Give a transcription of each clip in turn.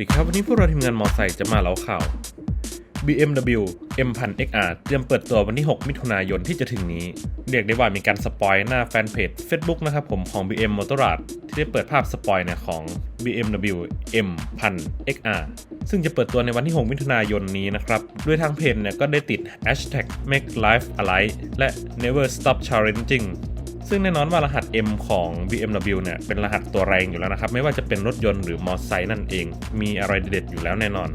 ดีครับ วันี้พวกเราทีมงานมอไซค์จะมาเล่าข่าว BMW M1000 XR เตรียมเปิดตัววันที่ 6 มิถุนายนที่จะถึงนี้ เรียกได้ว่ามีการสปอยหน้าแฟนเพจ Facebook นะครับผมของ BM Motorrad ที่ได้เปิดภาพสปอยเนี่ยของ BMW M1000 XR ซึ่งจะเปิดตัวในวันที่ 6 มิถุนายนนี้นะครับ ด้วยทางเพจเนี่ยก็ได้ติด hashtag make life alive และ never stop challenging ซึ่งแน่นอนว่ารหัส M ของ BMW เนี่ยเป็นรหัสตัวแรงอยู่แล้วนะครับ ไม่ว่าจะเป็นรถยนต์หรือมอเตอร์ไซค์นั่นเอง มีอะไรเด็ดๆอยู่แล้วแน่นอน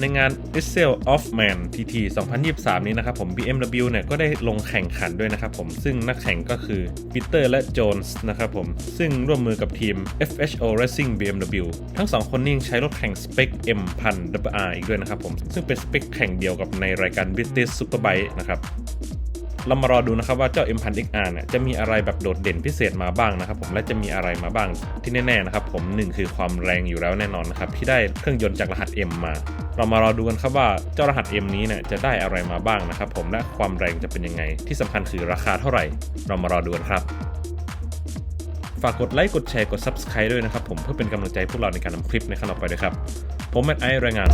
ในงาน i s s e l of Man TT 2023 นี้นะครับผม BMW เนี่ยก็ได้ลงแข่งขันด้วยนะครับผมซึ่งนักแข่งก็คือปีเตอร์และโจนส์นะครับผมซึ่งร่วมมือกับทีม FHO Racing BMW ทั้งสองคนนี่งใช้รถแข่งสเปค M1000 WR อีกด้วยนะครับผมซึ่งเป็นสเปคแข่งเดียวกับในรายการ British Superbike นะครับ เรามารอดูนะครับว่าเจ้า M1000 XR เนี่ยจะมีอะไรแบบโดดเด่นพิเศษมาบ้างนะครับผมและจะมีอะไรมาบ้างที่แน่ๆนะครับผมหนึ่งคือความแรงอยู่แล้วแน่นอนนะครับที่ได้เครื่องยนต์จากรหัส M มา เรามารอดูกันครับว่าเจ้ารหัส M นี้เนี่ยจะได้อะไรมาบ้างนะครับผมและความแรงจะเป็นยังไง ที่สำคัญคือราคาเท่าไหร่ เรามารอดูกันครับฝากกดไลค์กดแชร์กด Subscribe ด้วยนะครับผมเพื่อเป็นกำลังใจพวกเราในการทำคลิปในขั้นต่อไปด้วยครับ ผมแมทไอรายงาน